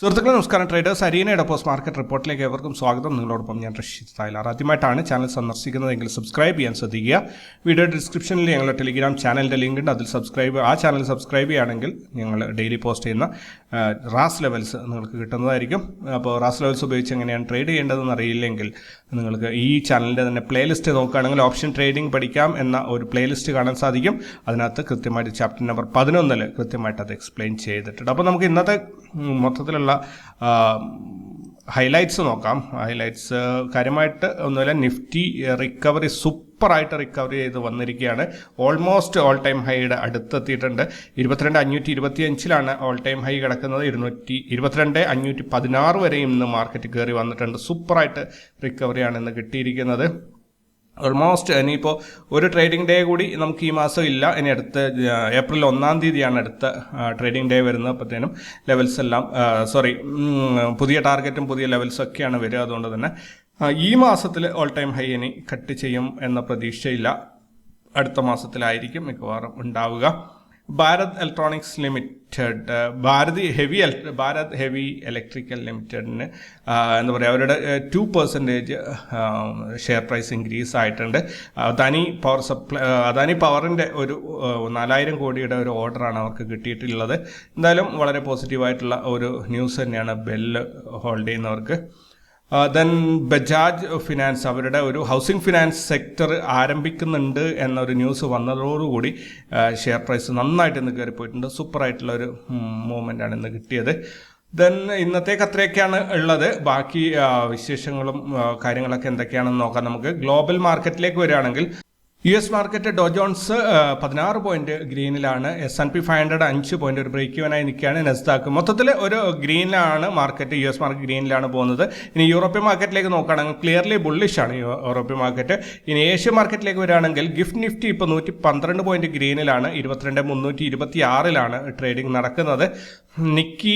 സുഹൃത്തുക്കളെ നമസ്കാരം. Traders അരീനയുടെ post market റിപ്പോർട്ടിലേക്ക് ഏവർക്കും സ്വാഗതം. നിങ്ങളോടൊപ്പം ഞാൻ റഷീദ് തായ്ലാർ. ആദ്യമായിട്ടാണ് ചാനൽ സന്ദർശിക്കുന്നതെങ്കിൽ സബ്സ്ക്രൈബ് ചെയ്യാൻ ശ്രദ്ധിക്കുക. വീഡിയോ ഡിസ്ക്രിപ്ഷനിൽ ഞങ്ങളുടെ ടെലിഗ്രാം ചാനലിന്റെ ലിങ്ക് ഉണ്ട്. അതിൽ സബ്സ്ക്രൈബ് ആ ചാനൽ സബ്സ്ക്രൈബ് ചെയ്യുകയാണെങ്കിൽ ഞങ്ങൾ ഡെയിലി പോസ്റ്റ് ചെയ്യുന്ന റാസ് ലെവൽസ് നിങ്ങൾക്ക് കിട്ടുന്നതായിരിക്കും. അപ്പോൾ റാസ് ലെവൽസ് ഉപയോഗിച്ച് എങ്ങനെയാണ് ട്രേഡ് ചെയ്യേണ്ടതെന്ന് അറിയില്ലെങ്കിൽ നിങ്ങൾക്ക് ഈ ചാനലിന്റെ തന്നെ പ്ലേലിസ്റ്റ് നോക്കുകയാണെങ്കിൽ ഓപ്ഷൻ ട്രേഡിംഗ് പഠിക്കാം എന്ന ഒരു പ്ലേലിസ്റ്റ് കാണാൻ സാധിക്കും. അതിനകത്ത് കൃത്യമായിട്ട് ചാപ്റ്റർ നമ്പർ പതിനൊന്നിൽ കൃത്യമായിട്ട് അത് എക്സ്പ്ലെയിൻ ചെയ്തിട്ടുണ്ട്. അപ്പോൾ നമുക്ക് ഇന്നത്തെ ഉം, മൊത്തത്തിലുള്ള ഹൈലൈറ്റ്സ് നോക്കാം. ഹൈലൈറ്റ്സ് കാര്യമായിട്ട് ഒന്നുമില്ല നിഫ്റ്റി റിക്കവറി സൂപ്പറായിട്ട് റിക്കവറി ചെയ്ത് വന്നിരിക്കുകയാണ്. ഓൾമോസ്റ്റ് ഓൾ ടൈം ഹൈയുടെ അടുത്തെത്തിയിട്ടുണ്ട്. ഇരുപത്തിരണ്ട് അഞ്ഞൂറ്റി ഇരുപത്തി അഞ്ചിലാണ് ഓൾ ടൈം ഹൈ കിടക്കുന്നത്. ഇരുന്നൂറ്റി ഇരുപത്തിരണ്ട് അഞ്ഞൂറ്റി പതിനാറ് വരെയും ഇന്ന് മാർക്കറ്റ് കയറി വന്നിട്ടുണ്ട്. സൂപ്പറായിട്ട് റിക്കവറിയാണ് ഇന്ന് കിട്ടിയിരിക്കുന്നത്. ഓൾമോസ്റ്റ് ഇനിയിപ്പോൾ ഒരു ട്രേഡിംഗ് ഡേ കൂടി നമുക്ക് ഈ മാസം ഇല്ല. ഇനി അടുത്ത ഏപ്രിൽ ഒന്നാം തീയതിയാണ് അടുത്ത ട്രേഡിംഗ് ഡേ വരുന്നത്. അപ്പോഴത്തേനും ലെവൽസ് എല്ലാം സോറി പുതിയ ടാർഗറ്റും പുതിയ ലെവൽസും ഒക്കെയാണ് വരിക. അതുകൊണ്ട് തന്നെ ഈ മാസത്തിൽ ഓൾ ടൈം ഹൈ ഇനി കട്ട് ചെയ്യും എന്ന പ്രതീക്ഷയില്ല. അടുത്ത മാസത്തിലായിരിക്കും മിക്കവാറും ഉണ്ടാവുക. Bharat electronics limited Bharati heavy Bharat heavy electrical ലിമിറ്റഡിന് എന്താ പറയുക അവരുടെ two percentage share price increase ആയിട്ടുണ്ട്. അദാനി പവർ സപ്ലൈ അദാനി പവറിന്റെ ഒരു നാലായിരം കോടിയുടെ ഒരു ഓർഡറാണ് അവർക്ക് കിട്ടിയിട്ടുള്ളത്. എന്തായാലും വളരെ പോസിറ്റീവായിട്ടുള്ള ഒരു ന്യൂസ് തന്നെയാണ് ബെല്ല് ഹോൾഡ് ചെയ്യുന്നവർക്ക് ദെൻ ബജാജ് ഫിനാൻസ് അവരുടെ ഒരു ഹൗസിംഗ് ഫിനാൻസ് സെക്ടർ ആരംഭിക്കുന്നുണ്ട് എന്നൊരു ന്യൂസ് വന്നതോടുകൂടി ഷെയർ പ്രൈസ് നന്നായിട്ട് ഇന്ന് കയറിപ്പോയിട്ടുണ്ട്. സൂപ്പറായിട്ടുള്ള ഒരു മൂവ്മെന്റ് ആണ് ഇന്ന് കിട്ടിയത്. ദെൻ ഇന്നത്തേക്ക് അത്രയൊക്കെയാണ് ഉള്ളത്. ബാക്കി വിശേഷങ്ങളും കാര്യങ്ങളൊക്കെ എന്തൊക്കെയാണെന്ന് നോക്കാം. നമുക്ക് ഗ്ലോബൽ മാർക്കറ്റിലേക്ക് വരികയാണെങ്കിൽ U S market Dow Jones ആ, പതിനാറ് point ഗ്രീനിലാണ്. S and P five hundred അഞ്ച് പോയിന്റ് ഒരു ബ്രേക്ക് ഇവനായി നിൽക്കുകയാണ്. നെസ്താക്ക് മൊത്തത്തിൽ ഒരു ഗ്രീനിലാണ് മാർക്കറ്റ് യു എസ് മാർക്കറ്റ് ഗ്രീനിലാണ് പോകുന്നത്. ഇനി യൂറോപ്യൻ മാർക്കറ്റിലേക്ക് നോക്കുകയാണെങ്കിൽ ക്ലിയർലി ബുള്ളിഷ് ആണ് യൂറോപ്യൻ മാർക്കറ്റ്. ഇനി ഏഷ്യൻ മാർക്കറ്റിലേക്ക് വരികയാണെങ്കിൽ ഗിഫ്റ്റ് നിഫ്റ്റി ഇപ്പോൾ നൂറ്റി പന്ത്രണ്ട് പോയിന്റ് ഗ്രീനിലാണ്. ഇരുപത്തിരണ്ട് മുന്നൂറ്റി ഇരുപത്തി ആറിലാണ് ട്രേഡിംഗ് നടക്കുന്നത്. നിക്കി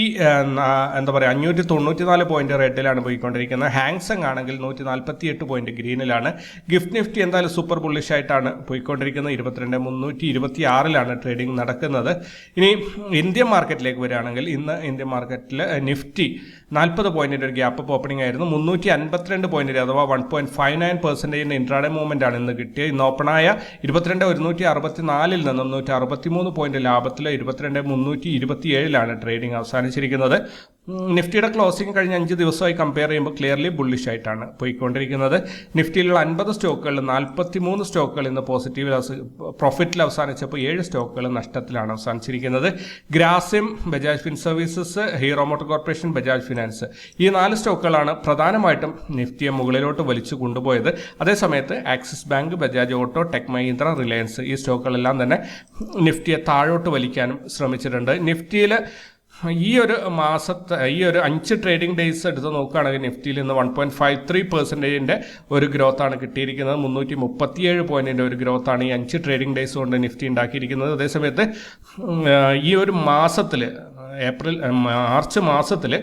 എന്താ പറയുക അഞ്ഞൂറ്റി തൊണ്ണൂറ്റി നാല് പോയിന്റ് റെഡിലാണ് പോയിക്കൊണ്ടിരിക്കുന്നത്. ഹാങ്സങ് ആണെങ്കിൽ നൂറ്റി നാൽപ്പത്തി എട്ട് പോയിന്റ് ഗ്രീനിലാണ്. ഗിഫ്റ്റ് നിഫ്റ്റി എന്തായാലും സൂപ്പർ ബുള്ളിഷ് ആയിട്ടാണ് പോയിക്കൊണ്ടിരിക്കുന്നത്. ഇരുപത്തിരണ്ട് മുന്നൂറ്റി ഇരുപത്തി ആറിലാണ് ട്രേഡിംഗ് നടക്കുന്നത്. ഇനി ഇന്ത്യൻ മാർക്കറ്റിലേക്ക് വരികയാണെങ്കിൽ ഇന്ന് ഇന്ത്യൻ മാർക്കറ്റിൽ നിഫ്റ്റി നാൽപ്പത് പോയിന്റിന്റെ ഒരു ഗ്യാപ്പ് ഓപ്പണിംഗ് ആയിരുന്നു. മുന്നൂറ്റി അൻപത്തിരണ്ട് പോയിന്റ് അഥവാ വൺ പോയിന്റ് ഫൈവ് നയൻ പെർസെന്റേജിന്റെ ഇൻട്രാഡേ മൂവ്മെന്റ് ആണ് ഇന്ന് കിട്ടിയത്. ഇന്ന് ഓപ്പണായ ഇരുപത്തിരണ്ട് ഒരുന്നൂറ്റി അറുപത്തി നാലിൽ നിന്ന് നൂറ്റി അറുപത്തി മൂന്ന് പോയിന്റ് ലാഭത്തിൽ ഇരുപത്തിരണ്ട് മുന്നൂറ്റി ഇരുപത്തി ഏഴിലാണ് ട്രേഡിംഗ് അവസാനിച്ചിരിക്കുന്നത്. നിഫ്റ്റിയുടെ ക്ലോസിംഗ് കഴിഞ്ഞ അഞ്ച് ദിവസമായി കമ്പയർ ചെയ്യുമ്പോൾ ക്ലിയർലി ബുള്ളിഷ് ആയിട്ടാണ് പോയിക്കൊണ്ടിരിക്കുന്നത്. നിഫ്റ്റിയിലുള്ള അൻപത് സ്റ്റോക്കുകളിൽ നാൽപ്പത്തി മൂന്ന് സ്റ്റോക്കുകൾ ഇന്ന് പോസിറ്റീവിൽ പ്രോഫിറ്റിൽ അവസാനിച്ചപ്പോൾ ഏഴ് സ്റ്റോക്കുകൾ നഷ്ടത്തിലാണ് അവസാനിച്ചിരിക്കുന്നത്. Grasim Bajaj fin services Hero motor corporation Bajaj finance ഈ നാല് സ്റ്റോക്കുകളാണ് പ്രധാനമായിട്ടും നിഫ്റ്റിയെ മുകളിലോട്ട് വലിച്ചു കൊണ്ടുപോയത്. അതേസമയത്ത് Axis bank Bajaj auto Tech Mahindra Reliance ഈ സ്റ്റോക്കുകളെല്ലാം തന്നെ നിഫ്റ്റിയെ താഴോട്ട് വലിക്കാനും ശ്രമിച്ചിട്ടുണ്ട്. നിഫ്റ്റിയിൽ ഈ ഒരു മാസത്തെ ഈ ഒരു അഞ്ച് ട്രേഡിംഗ് ഡേയ്സ് എടുത്ത് നോക്കുകയാണെങ്കിൽ നിഫ്റ്റിയിൽ നിന്ന് വൺ പോയിന്റ് ഫൈവ് ത്രീ പെർസെന്റേജിന്റെ ഒരു ഗ്രോത്ത് ആണ് കിട്ടിയിരിക്കുന്നത്. മുന്നൂറ്റി മുപ്പത്തിയേഴ് പോയിന്റിന്റെ ഒരു ഗ്രോത്ത് ആണ് ഈ അഞ്ച് ട്രേഡിംഗ് ഡേയ്സ് കൊണ്ട് നിഫ്റ്റി ഉണ്ടാക്കിയിരിക്കുന്നത്. അതേസമയത്ത് ഈ ഒരു മാസത്തിൽ ഏപ്രിൽ മാർച്ച് മാസത്തിൽ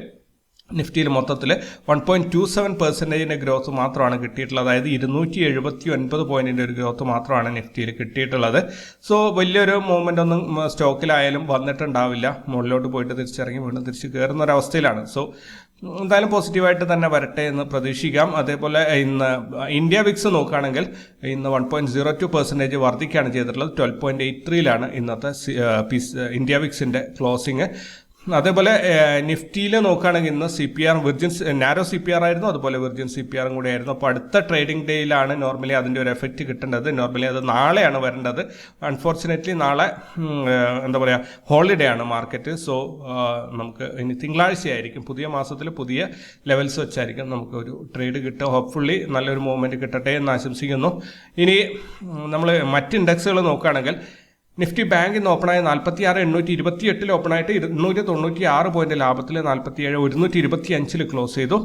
നിഫ്റ്റിയിൽ മൊത്തത്തിൽ വൺ പോയിന്റ് ടു സെവൻ പെർസെന്റേജിന്റെ ഗ്രോത്ത് മാത്രമാണ് കിട്ടിയിട്ടുള്ളത്. അതായത് ഇരുന്നൂറ്റി എഴുപത്തി ഒൻപത് പോയിന്റിന്റെ ഒരു ഗ്രോത്ത് മാത്രമാണ് നിഫ്റ്റിയിൽ കിട്ടിയിട്ടുള്ളത്. സോ വലിയൊരു മൂവ്മെന്റ് ഒന്നും സ്റ്റോക്കിലായാലും വന്നിട്ടുണ്ടാവില്ല. മുകളിലോട്ട് പോയിട്ട് തിരിച്ചിറങ്ങി വീണ്ടും തിരിച്ച് കയറുന്ന ഒരു അവസ്ഥയിലാണ്. സോ എന്തായാലും പോസിറ്റീവായിട്ട് തന്നെ വരട്ടെ എന്ന് പ്രതീക്ഷിക്കാം. അതേപോലെ ഇന്ന് ഇന്ത്യ വിക്സ് നോക്കുകയാണെങ്കിൽ ഇന്ന് one point zero two percentage വർദ്ധിക്കുകയാണ് ചെയ്തിട്ടുള്ളത്. ട്വൽവ് പോയിന്റ് എയ്റ്റ് ത്രീയിലാണ് ഇന്നത്തെ ഇന്ത്യ വിക്സിന്റെ ക്ലോസിങ് അതേപോലെ നിഫ്റ്റിയിൽ നോക്കുകയാണെങ്കിൽ ഇന്ന് C P R virgin narrow C P R ആയിരുന്നു അതുപോലെ വിർജിൻ സി പി ആറും കൂടി ആയിരുന്നു അപ്പോൾ അടുത്ത ട്രേഡിംഗ് ഡേയിലാണ് നോർമലി അതിന്റെ ഒരു എഫക്റ്റ് കിട്ടേണ്ടത്. നോർമലി അത് നാളെയാണ് വരേണ്ടത്. അൺഫോർച്ചുനേറ്റ്ലി നാളെ എന്താ പറയുക ഹോളിഡേ ആണ് മാർക്കറ്റ് സോ നമുക്ക് ഇനി തിങ്കളാഴ്ചയായിരിക്കും പുതിയ മാസത്തിൽ പുതിയ ലെവൽസ് വെച്ചായിരിക്കും നമുക്ക് ഒരു ട്രേഡ് കിട്ടുക. ഹോപ്പ്ഫുള്ളി നല്ലൊരു മൂവ്മെന്റ് കിട്ടട്ടെ എന്ന് ആശംസിക്കുന്നു. ഇനി നമ്മൾ മറ്റ് ഇൻഡെക്സുകൾ നോക്കുകയാണെങ്കിൽ നിഫ്റ്റി ബാങ്ക് ഇന്ന് ഓപ്പണായ നാൽപ്പത്തി ആറ് എണ്ണൂറ്റി ഇരുപത്തി എട്ടിൽ ഓപ്പണായിട്ട് ഇരുന്നൂറ്റി തൊണ്ണൂറ്റി ആറ് പോയിന്റ് ലാഭത്തിൽ നാൽപ്പത്തി ഏഴ് ഒരുന്നൂറ്റി ഇരുപത്തി അഞ്ചിൽ ക്ലോസ് ചെയ്തു.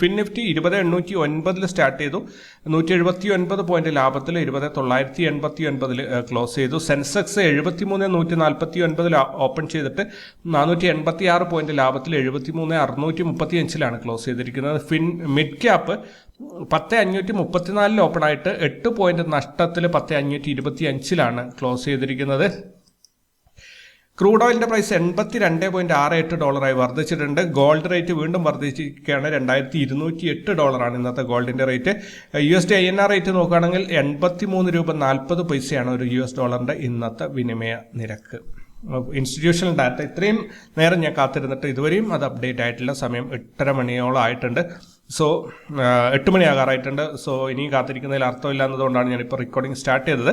ഫിൻ നിഫ്റ്റി ഇരുപത് എണ്ണൂറ്റി ഒൻപതിൽ സ്റ്റാർട്ട് ചെയ്തു. നൂറ്റി എഴുപത്തി ഒൻപത് പോയിന്റ് ലാഭത്തിൽ ഇരുപത് തൊള്ളായിരത്തി എൺപത്തി ഒൻപതിൽ ക്ലോസ് ചെയ്തു. സെൻസെക്സ് എഴുപത്തി മൂന്ന് നൂറ്റി നാൽപ്പത്തി ഒൻപതിൽ ഓപ്പൺ ചെയ്തിട്ട് നാനൂറ്റി എൺപത്തി ആറ് പോയിന്റ് ലാഭത്തിൽ എഴുപത്തി മൂന്ന് അറുന്നൂറ്റി മുപ്പത്തി അഞ്ചിലാണ് ക്ലോസ് ചെയ്തിരിക്കുന്നത്. ഫിൻ മിഡ് ക്യാപ്പ് പത്ത് അഞ്ഞൂറ്റി മുപ്പത്തിനാലിൽ ഓപ്പൺ ആയിട്ട് എട്ട് പോയിന്റ് നഷ്ടത്തിൽ പത്ത് അഞ്ഞൂറ്റി ഇരുപത്തി അഞ്ചിലാണ് ക്ലോസ് ചെയ്തിരിക്കുന്നത്. ക്രൂഡ് ഓയിലിന്റെ പ്രൈസ് എൺപത്തി രണ്ട് പോയിന്റ് ആറ് എട്ട് ഡോളറായി വർദ്ധിച്ചിട്ടുണ്ട്. ഗോൾഡ് റേറ്റ് വീണ്ടും വർദ്ധിച്ചിരിക്കുകയാണ്. രണ്ടായിരത്തി ഇരുന്നൂറ്റി എട്ട് ഡോളറാണ് ഇന്നത്തെ ഗോൾഡിന്റെ rate. U S D I N R rate നോക്കുകയാണെങ്കിൽ എൺപത്തി മൂന്ന് രൂപ നാൽപ്പത് പൈസയാണ് ഒരു യു എസ് ഡോളറിന്റെ ഇന്നത്തെ വിനിമയ നിരക്ക്. ഇൻസ്റ്റിറ്റ്യൂഷണൽ ഡാറ്റ ഇത്രയും നേരം ഞാൻ കാത്തിരുന്നിട്ട് ഇതുവരെയും അത് അപ്ഡേറ്റ് ആയിട്ടില്ല. സമയം എട്ടര മണിയോളം ആയിട്ടുണ്ട്. സോ എട്ട് മണിയാകാറായിട്ടുണ്ട്. സോ ഇനി കാത്തിരിക്കുന്നതിൽ അർത്ഥമില്ല എന്നതുകൊണ്ടാണ് ഞാനിപ്പോൾ റെക്കോർഡിംഗ് സ്റ്റാർട്ട് ചെയ്തത്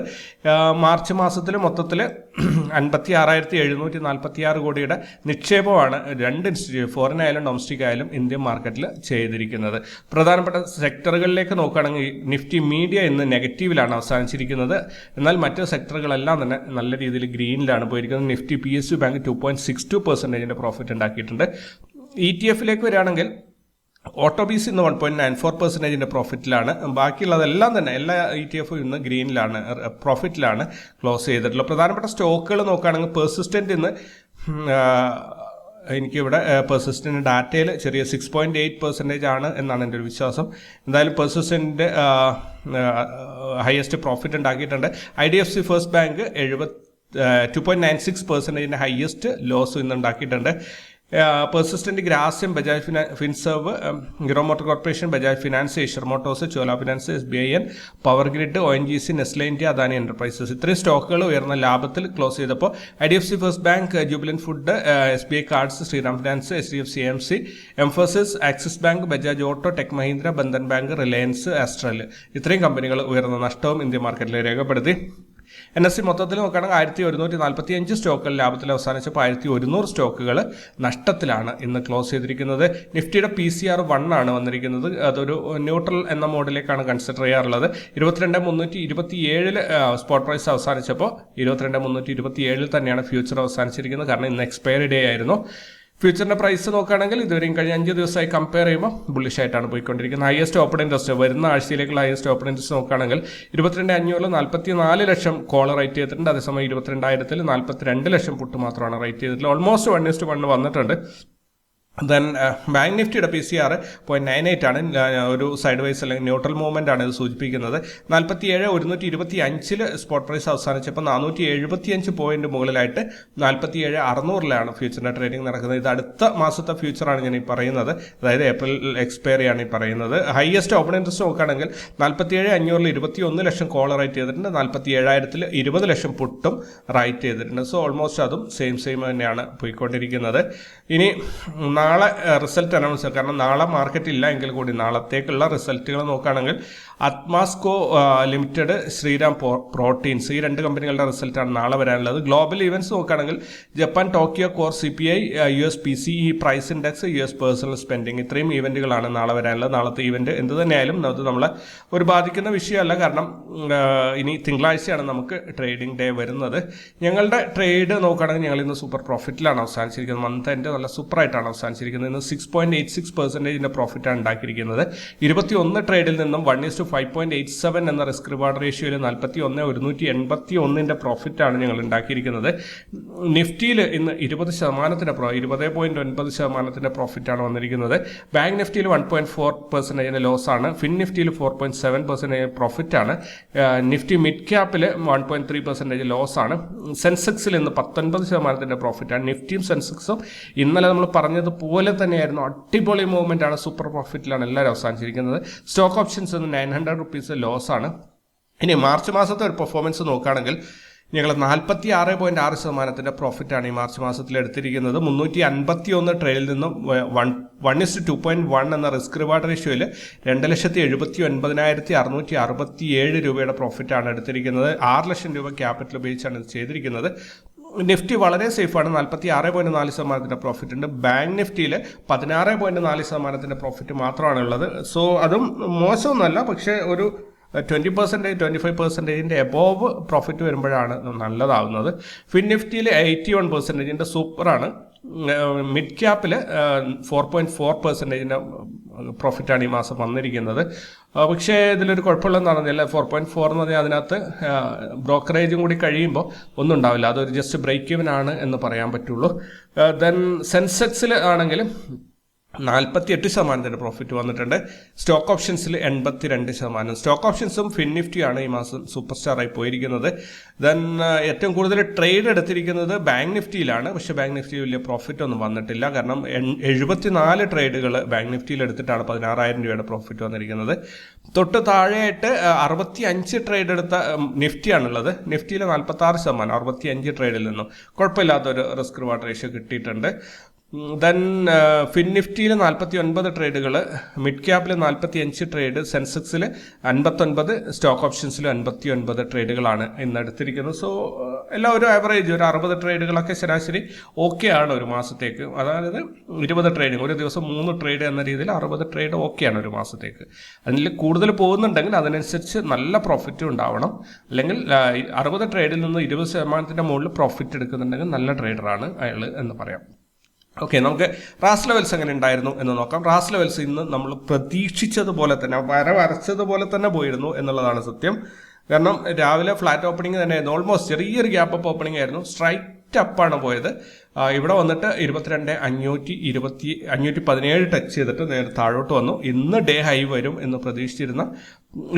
മാർച്ച് മാസത്തിൽ മൊത്തത്തിൽ അൻപത്തി ആറായിരത്തി എഴുന്നൂറ്റി നാൽപ്പത്തി ആറ് കോടിയുടെ നിക്ഷേപമാണ് രണ്ട് ഇൻസ്റ്റിറ്റ്യൂട്ട് ഫോറിൻ ആയാലും ഡൊമസ്റ്റിക് ആയാലും ഇന്ത്യൻ മാർക്കറ്റിൽ ചെയ്തിരിക്കുന്നത്. പ്രധാനപ്പെട്ട സെക്ടറുകളിലേക്ക് നോക്കുകയാണെങ്കിൽ നിഫ്റ്റി മീഡിയ ഇന്ന് നെഗറ്റീവിലാണ് അവസാനിച്ചിരിക്കുന്നത്. എന്നാൽ മറ്റ് സെക്ടറുകളെല്ലാം തന്നെ നല്ല രീതിയിൽ ഗ്രീനിലാണ് പോയിരിക്കുന്നത്. Nifty P S U bank two point six two പെർസെന്റേജിന്റെ profit ഉണ്ടാക്കിയിട്ടുണ്ട്. ഇ ടി എഫിലേക്ക് വരികയാണെങ്കിൽ ഓട്ടോബീസ് ഇന്ന് വൺ പോയിന്റ് നയൻ ഫോർ പെർസെന്റേജിന്റെ പ്രോഫിറ്റിലാണ് ബാക്കിയുള്ളതെല്ലാം തന്നെ എല്ലാ ഇ ടി എഫും ഇന്ന് ഗ്രീനിലാണ് പ്രോഫിറ്റിലാണ് ക്ലോസ് ചെയ്തിട്ടുള്ളത്. പ്രധാനപ്പെട്ട സ്റ്റോക്കുകൾ നോക്കുകയാണെങ്കിൽ പെർസിസ്റ്റന്റ് ഇന്ന് എനിക്കിവിടെ പെർസിസ്റ്റന്റ് ഡാറ്റയിൽ ചെറിയ സിക്സ് പോയിന്റ് എയ്റ്റ് പെർസെന്റേജ് ആണ് എന്നാണ് എന്റെ ഒരു വിശ്വാസം. എന്തായാലും പെർസിസ്റ്റന്റ് ഹയസ്റ്റ് പ്രോഫിറ്റ് ഉണ്ടാക്കിയിട്ടുണ്ട്. I D F C first bank എഴുപത് ടു പോയിന്റ് നയൻ സിക്സ് പെർസെന്റേജിന്റെ ഹയസ്റ്റ് ലോസ് ഇന്ന് ഉണ്ടാക്കിയിട്ടുണ്ട്. Persistent Grasim Bajaj fina Finserv Hero motor corporation Bajaj finance Eicher motors Chola finance S B I N power grid O N G C Nestle India Adani enterprises. ഇത്രയും സ്റ്റോക്കുകൾ ഉയർന്ന ലാഭത്തിൽ close ചെയ്തപ്പോൾ I D F C first bank Jubilant food S B I cards Shriram finance H D F C M C Mphasis Axis bank Bajaj auto Tech Mahindra Bandhan bank Reliance Astral. ഇത്രയും കമ്പനികൾ ഉയർന്ന നഷ്ടവും Indian മാർക്കറ്റിൽ രേഖപ്പെടുത്തി. N S C മൊത്തത്തിൽ നോക്കുകയാണെങ്കിൽ ആയിരത്തി ഒരുന്നൂറ്റി നാൽപ്പത്തി അഞ്ച് സ്റ്റോക്കുകൾ ലാഭത്തിൽ അവസാനിച്ചപ്പോൾ ആയിരത്തി ഒരുന്നൂറ് സ്റ്റോക്കുകൾ നഷ്ടത്തിലാണ് ഇന്ന് ക്ലോസ് ചെയ്തിരിക്കുന്നത്. നിഫ്റ്റിയുടെ പി സി ആർ വൺ ആണ് വന്നിരിക്കുന്നത്. അതൊരു ന്യൂട്രൽ എന്ന മോഡിലേക്കാണ് കൺസിഡർ ചെയ്യാറുള്ളത്. ഇരുപത്തിരണ്ട് മുന്നൂറ്റി ഇരുപത്തി ഏഴിൽ സ്പോട്ട് പ്രൈസ് അവസാനിച്ചപ്പോൾ ഇരുപത്തിരണ്ട് മുന്നൂറ്റി ഇരുപത്തി ഏഴിൽ തന്നെയാണ് ഫ്യൂച്ചർ അവസാനിച്ചിരിക്കുന്നത്. കാരണം ഇന്ന് എക്സ്പയറി ഡേ ആയിരുന്നു. ഫ്യൂച്ചറിന്റെ പ്രൈസ് നോക്കുകയാണെങ്കിൽ ഇതുവരെയും കഴിഞ്ഞ അഞ്ച് ദിവസമായി കമ്പയർ ചെയ്യുമ്പോൾ ബുള്ളിഷ് ആയിട്ടാണ് പോയിക്കൊണ്ടിരിക്കുന്നത്. ഹയസ്റ്റ് ഓപ്പൺ ഇൻട്രസ്റ്റ് വരുന്ന ആഴ്ചയിലേക്കുള്ള ഹയസ്റ്റ് ഓപ്പൺ ഇൻട്രസ്റ്റ് നോക്കുകയാണെങ്കിൽ ഇരുപത്തിരണ്ട് അഞ്ഞൂറിൽ നാൽപ്പത്തി നാല് ലക്ഷം കോൾ റേറ്റ് ചെയ്തിട്ടുണ്ട്. അതേസമയം ഇരുപത്തിരണ്ടായിരത്തിൽ നാൽപ്പത്തി രണ്ട് ലക്ഷം പുട്ട് മാത്രമാണ് റേറ്റ് ചെയ്തിട്ടുള്ളത്. Almost one is to one വന്നിട്ടുണ്ട്. ദെൻ ബാങ്ക് നിഫ്റ്റിയുടെ P C R point nine eight ആണ്. ഒരു സൈഡ് വൈസ് അല്ലെങ്കിൽ ന്യൂട്രൽ മൂവ്മെന്റ് ആണ് ഇത് സൂചിപ്പിക്കുന്നത്. നാൽപ്പത്തി ഏഴ് ഒരുന്നൂറ്റി ഇരുപത്തി അഞ്ചിൽ സ്പോട്ട് പ്രൈസ് അവസാനിച്ചപ്പോൾ നാനൂറ്റി എഴുപത്തി അഞ്ച് പോയിന്റ് മുകളിലായിട്ട് നാൽപ്പത്തി ഏഴ് അറുന്നൂറിലാണ് ഫ്യൂച്ചറിന്റെ ട്രേഡിംഗ് നടക്കുന്നത്. ഇത് അടുത്ത മാസത്തെ ഫ്യൂച്ചറാണ് ഞാൻ ഈ പറയുന്നത്. അതായത് ഏപ്രിൽ എക്സ്പയറി ആണ് ഈ പറയുന്നത്. ഹയസ്റ്റ് ഓപ്പൺ ഇൻട്രസ്റ്റ് നോക്കുകയാണെങ്കിൽ നാൽപ്പത്തി ഏഴ് അഞ്ഞൂറിൽ ഇരുപത്തി ഒന്ന് ലക്ഷം കോൾ റൈറ്റ് ചെയ്തിട്ടുണ്ട്. നാൽപ്പത്തി ഏഴായിരത്തിൽ ഇരുപത് ലക്ഷം പുട്ടും റൈറ്റ് ചെയ്തിട്ടുണ്ട്. സോ ഓൾമോസ്റ്റ് അതും സെയിം സെയിം തന്നെയാണ് പോയിക്കൊണ്ടിരിക്കുന്നത്. ഇനി നാളെ റിസൾട്ട് അനൗൺസ് കാരണം നാളെ മാർക്കറ്റ് ഇല്ല എങ്കിൽ കൂടി നാളത്തേക്കുള്ള റിസൾട്ടുകൾ നോക്കുകയാണെങ്കിൽ അത്മാസ്കോ ലിമിറ്റഡ് ശ്രീരാം പ്രോട്ടീൻസ് ഈ രണ്ട് കമ്പനികളുടെ റിസൾട്ടാണ് നാളെ വരാനുള്ളത്. ഗ്ലോബൽ ഇവന്റ്സ് നോക്കുകയാണെങ്കിൽ Japan Tokyo core C P I U S P C E price index U S personal spending ഇത്രയും ഇവന്റുകളാണ് നാളെ വരാനുള്ളത്. നാളത്തെ ഇവന്റ് എന്ത് തന്നെയായാലും അത് നമ്മളെ ഒരു ബാധിക്കുന്ന വിഷയമല്ല. കാരണം ഇനി തിങ്കളാഴ്ചയാണ് നമുക്ക് ട്രേഡിംഗ് ഡേ വരുന്നത്. ഞങ്ങളുടെ ട്രേഡ് നോക്കുകയാണെങ്കിൽ ഞങ്ങൾ ഇന്ന് സൂപ്പർ പ്രോഫിറ്റിലാണ് അവസാനിച്ചിരിക്കുന്നത്. മന്ത് എന്റെ നല്ല സൂപ്പറായിട്ടാണ് അവസാനിച്ചിരിക്കുന്നത് ഇന്ന് സിക്സ് പോയിന്റ് എയ്റ്റ് സിക്സ് പെർസെന്റേജിന്റെ പ്രോഫിറ്റാണ് ഉണ്ടാക്കിയിരിക്കുന്നത്. ഇരുപത്തി ഒന്ന് ട്രേഡിൽ നിന്നും one is to five point eight seven എന്ന റിസ്ക് റിവാർഡ് റേഷ്യോയിൽ നാൽപ്പത്തി ഒന്ന് ഒരുന്നൂറ്റി എൺപത്തി ഒന്നിന്റെ പ്രോഫിറ്റാണ് ഞങ്ങൾ ഉണ്ടാക്കിയിരിക്കുന്നത്. നിഫ്റ്റിയിൽ ഇന്ന് ഇരുപത് ശതമാനത്തിന്റെ പ്രോ ഇരുപത് പോയിന്റ് ഒൻപത് ശതമാനത്തിന്റെ പ്രോഫിറ്റാണ് വന്നിരിക്കുന്നത്. ബാങ്ക് നിഫ്റ്റിയിൽ വൺ പോയിന്റ് ഫോർ പെർസെന്റേജിന്റെ ലോസ് ആണ് ഫിൻ നിഫ്റ്റിയിൽ ഫോർ പോയിന്റ് സെവൻ പെർസെന്റേജ് പ്രോഫിറ്റാണ് Nifty mid ക്യാപ്പിൽ one point three percentage loss ആണ് സെൻസെക്സിൽ ഇന്ന് പത്തൊൻപത് ശതമാനത്തിന്റെ പ്രോഫിറ്റാണ് നിഫ്റ്റിയും സെൻസെക്സും ഇന്നലെ നമ്മൾ പറഞ്ഞതുപോലെ തന്നെയായിരുന്നു അടിപൊളി മൂവ്മെന്റ് ആണ് സൂപ്പർ പ്രോഫിറ്റിലാണ് എല്ലാവരും അവസാനിച്ചിരിക്കുന്നത്. Stock options nine hundred rupees loss ആണ്. ഇനി മാർച്ച് മാസത്തെ ഒരു പെർഫോമൻസ് നോക്കുകയാണെങ്കിൽ ഞങ്ങൾ നാൽപ്പത്തി ആറ് പോയിന്റ് ആറ് ശതമാനത്തിന്റെ പ്രോഫിറ്റാണ് ഈ മാർച്ച് മാസത്തിൽ എടുത്തിരിക്കുന്നത്. മുന്നൂറ്റി അൻപത്തി ഒന്ന് ട്രേഡിൽ നിന്നും one one is to point one എന്ന റിസ്ക് റിവാർഡ് റേഷ്യോയിൽ രണ്ട് ലക്ഷത്തി എഴുപത്തി ഒൻപതിനായിരത്തി അറുന്നൂറ്റി അറുപത്തി ഏഴ് രൂപയുടെ പ്രോഫിറ്റാണ് എടുത്തിരിക്കുന്നത്. ആറ് ലക്ഷം രൂപ ക്യാപിറ്റൽ ഉപയോഗിച്ചാണ് ഇത് ചെയ്തിരിക്കുന്നത്. നിഫ്റ്റി വളരെ സേഫാണ്. നാൽപ്പത്തി ആറ് പോയിന്റ് നാല് ശതമാനത്തിന്റെ പ്രോഫിറ്റ് ഉണ്ട്. ബാങ്ക് നിഫ്റ്റിയിൽ പതിനാറ് പോയിന്റ് നാല് ശതമാനത്തിന്റെ പ്രോഫിറ്റ് മാത്രമാണ് ഉള്ളത് സോ അതും മോശമൊന്നുമല്ല. പക്ഷേ ഒരു ട്വന്റി പെർസെന്റേജ് ട്വന്റി ഫൈവ് പെർസെന്റേജിന്റെ എബോവ് പ്രോഫിറ്റ് വരുമ്പോഴാണ് നല്ലതാവുന്നത്. ഫിൻ നിഫ്റ്റിയിൽ എയ്റ്റി വൺ പെർസെന്റേജിന്റെ സൂപ്പറാണ് മിഡ് ക്യാപ്പിൽ ഫോർ പോയിന്റ് ഫോർ പെർസെന്റേജിന്റെ പ്രോഫിറ്റാണ് ഈ മാസം വന്നിരിക്കുന്നത്. പക്ഷേ ഇതിലൊരു കുഴപ്പമുള്ളതെന്ന് പറഞ്ഞില്ല. ഫോർ പോയിന്റ് ഫോർ എന്ന് പറഞ്ഞാൽ അതിനകത്ത് ബ്രോക്കറേജും കൂടി കഴിയുമ്പോൾ ഒന്നും ഉണ്ടാവില്ല. അതൊരു ജസ്റ്റ് ബ്രേക്ക് ഇവൻ ആണ് എന്ന് പറയാൻ പറ്റുള്ളൂ. ദെൻ സെൻസെക്സിൽ ആണെങ്കിൽ നാൽപ്പത്തി എട്ട് ശതമാനത്തിന്റെ പ്രോഫിറ്റ് വന്നിട്ടുണ്ട്. സ്റ്റോക്ക് ഓപ്ഷൻസിൽ എൺപത്തി രണ്ട് ശതമാനം സ്റ്റോക്ക് ഓപ്ഷൻസും ഫിൻ നിഫ്റ്റിയാണ് ഈ മാസം സൂപ്പർ സ്റ്റാറായി പോയിരിക്കുന്നത്. ദെൻ ഏറ്റവും കൂടുതൽ ട്രേഡ് എടുത്തിരിക്കുന്നത് ബാങ്ക് നിഫ്റ്റിയിലാണ് പക്ഷേ ബാങ്ക് നിഫ്റ്റി വലിയ പ്രോഫിറ്റ് ഒന്നും വന്നിട്ടില്ല. കാരണം എഴുപത്തിനാല് ട്രേഡുകൾ ബാങ്ക് നിഫ്റ്റിയിൽ എടുത്തിട്ടാണ് പതിനാറായിരം രൂപയുടെ പ്രോഫിറ്റ് വന്നിരിക്കുന്നത്. തൊട്ട് താഴെയായിട്ട് അറുപത്തി അഞ്ച് ട്രേഡ് എടുത്ത നിഫ്റ്റിയാണുള്ളത് നിഫ്റ്റിയിൽ നാൽപ്പത്തി ആറ് ശതമാനം അറുപത്തി അഞ്ച് ട്രേഡിൽ നിന്നും. കുഴപ്പമില്ലാത്തൊരു റിസ്ക് റിവാർഡ് റേഷ്യോ കിട്ടിയിട്ടുണ്ട്. ദെൻ ഫിൻ നിഫ്റ്റിയിൽ നാൽപ്പത്തി ഒൻപത് ട്രേഡുകൾ മിഡ് ക്യാപ്പിൽ നാൽപ്പത്തി അഞ്ച് ട്രേഡ് സെൻസെക്സിൽ അൻപത്തൊൻപത് സ്റ്റോക്ക് ഓപ്ഷൻസിൽ അൻപത്തി ഒൻപത് ട്രേഡുകളാണ് ഇന്ന് എടുത്തിരിക്കുന്നത് സോ എല്ലാം ഒരു ആവറേജ് ഒരു അറുപത് ട്രേഡുകളൊക്കെ ശരാശരി ഓക്കെ ആണ് ഒരു മാസത്തേക്ക്. അതായത് ഇരുപത് ട്രേഡിങ് ഒരു ദിവസം മൂന്ന് ട്രേഡ് എന്ന രീതിയിൽ അറുപത് ട്രേഡ് ഓക്കെയാണ് ഒരു മാസത്തേക്ക്. അതിൽ കൂടുതൽ പോകുന്നുണ്ടെങ്കിൽ അതിനനുസരിച്ച് നല്ല പ്രോഫിറ്റ് ഉണ്ടാവണം. അല്ലെങ്കിൽ അറുപത് ട്രേഡിൽ നിന്ന് ഇരുപത് ശതമാനത്തിന്റെ മുകളിൽ പ്രോഫിറ്റ് എടുക്കുന്നുണ്ടെങ്കിൽ നല്ല ട്രേഡറാണ് അയാൾ എന്ന് പറയാം. ഓക്കെ നമുക്ക് റാസ് ലെവൽസ് എങ്ങനെ ഉണ്ടായിരുന്നു എന്ന് നോക്കാം. റാസ് ലെവൽസ് ഇന്ന് നമ്മൾ പ്രതീക്ഷിച്ചതുപോലെ തന്നെ വര വരച്ചതുപോലെ തന്നെ പോയിരുന്നു എന്നുള്ളതാണ് സത്യം. കാരണം രാവിലെ ഫ്ലാറ്റ് ഓപ്പണിംഗ് തന്നെ ആയിരുന്നു. ഓൾമോസ്റ്റ് ചെറിയൊരു ഗ്യാപ്പ് അപ്പ് ഓപ്പണിംഗ് ആയിരുന്നു. സ്ട്രൈറ്റ് അപ്പാണ് പോയത്. ഇവിടെ വന്നിട്ട് ഇരുപത്തിരണ്ട് അഞ്ഞൂറ്റി ഇരുപത്തി അഞ്ഞൂറ്റി പതിനേഴ് ടച്ച് ചെയ്തിട്ട് നേരെ താഴോട്ട് വന്നു. ഇന്ന് ഡേ ഹൈ വരും എന്ന് പ്രതീക്ഷിച്ചിരുന്ന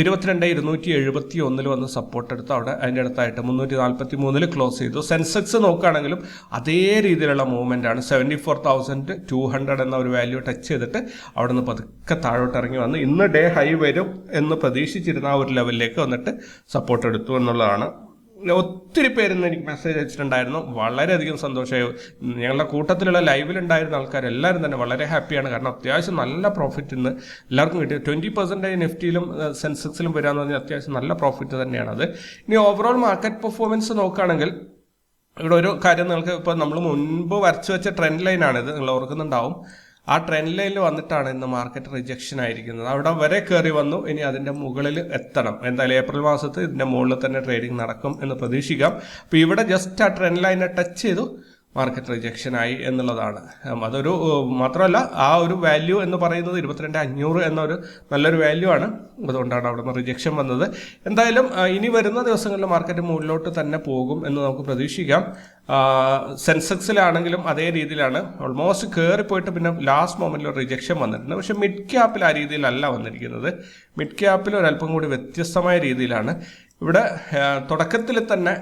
ഇരുപത്തിരണ്ട് ഇരുന്നൂറ്റി എഴുപത്തി ഒന്നിൽ വന്ന് സപ്പോർട്ട് എടുത്തു അവിടെ അതിന്റെ അടുത്തായിട്ട് മുന്നൂറ്റി നാൽപ്പത്തി മൂന്നിൽ ക്ലോസ് ചെയ്തു. സെൻസെക്സ് നോക്കുകയാണെങ്കിലും അതേ രീതിയിലുള്ള മൂവ്മെന്റ് ആണ്. Seventy four thousand two hundred എന്ന ഒരു വാല്യൂ ടച്ച് ചെയ്തിട്ട് അവിടെ നിന്ന് പതുക്കെ താഴോട്ട് ഇറങ്ങി വന്ന് ഇന്ന് ഡേ ഹൈ വരും എന്ന് പ്രതീക്ഷിച്ചിരുന്ന ആ ഒരു ലെവലിലേക്ക് വന്നിട്ട് സപ്പോർട്ട് എടുത്തു എന്നുള്ളതാണ് ഒത്തിരി പേരിന്ന് എനിക്ക് മെസ്സേജ് അയച്ചിട്ടുണ്ടായിരുന്നു. വളരെയധികം സന്തോഷമായി. ഞങ്ങളുടെ കൂട്ടത്തിലുള്ള ലൈവിലുണ്ടായിരുന്ന ആൾക്കാരെല്ലാവരും തന്നെ വളരെ ഹാപ്പിയാണ് കാരണം അത്യാവശ്യം നല്ല പ്രോഫിറ്റ് ഇന്ന് എല്ലാവർക്കും കിട്ടി. ട്വന്റി പെർസെന്റേജ് നിഫ്റ്റിയിലും സെൻസെക്സിലും വരാമെന്ന് പറഞ്ഞാൽ അത്യാവശ്യം നല്ല പ്രോഫിറ്റ് തന്നെയാണ് അത്. ഇനി ഓവറോൾ മാർക്കറ്റ് പെർഫോമൻസ് നോക്കുകയാണെങ്കിൽ ഇവിടെ ഒരു കാര്യം നിങ്ങൾക്ക് ഇപ്പോൾ നമ്മൾ മുൻപ് വരച്ചു വെച്ച ട്രെൻഡ് ലൈനാണിത് നിങ്ങൾ ഓർക്കുന്നുണ്ടാവും. ആ ട്രെൻഡ് ലൈനിൽ വന്നിട്ടാണ് ഇന്ന് മാർക്കറ്റ് റിജക്ഷൻ ആയിരിക്കുന്നത്. അവിടെ വരെ കയറി വന്നു. ഇനി അതിന്റെ മുകളിൽ എത്തണം. എന്തായാലും ഏപ്രിൽ മാസത്തിൽ ഇതിന്റെ മുകളിൽ തന്നെ ട്രേഡിംഗ് നടക്കും എന്ന് പ്രതീക്ഷിക്കാം. അപ്പോൾ ഇവിടെ ജസ്റ്റ് ആ ട്രെൻഡ് ലൈനെ ടച്ച് ചെയ്തു. മാർക്കറ്റ് റിജക്ഷൻ ആയി എന്നുള്ളതാണ്. അതൊരു മാത്രമല്ല ആ ഒരു വാല്യൂ എന്ന് പറയുന്നത് ഇരുപത്തിരണ്ട് അഞ്ഞൂറ് എന്നൊരു നല്ലൊരു വാല്യൂ ആണ്. അതുകൊണ്ടാണ് അവിടെ നിന്ന് റിജക്ഷൻ വന്നത്. എന്തായാലും ഇനി വരുന്ന ദിവസങ്ങളിൽ മാർക്കറ്റ് മുകളിലോട്ട് തന്നെ പോകും എന്ന് നമുക്ക് പ്രതീക്ഷിക്കാം. സെൻസെക്സിലാണെങ്കിലും അതേ രീതിയിലാണ്. ഓൾമോസ്റ്റ് കയറിപ്പോയിട്ട് പിന്നെ ലാസ്റ്റ് മൊമെന്റിൽ റിജക്ഷൻ വന്നിട്ടുണ്ട്. പക്ഷേ മിഡ് ക്യാപ്പിൽ ആ രീതിയിലല്ല വന്നിരിക്കുന്നത്. മിഡ് ക്യാപ്പിൽ ഒരല്പം കൂടി വ്യത്യസ്തമായ രീതിയിലാണ്. ഇവിടെ തുടക്കത്തിൽ തന്നെ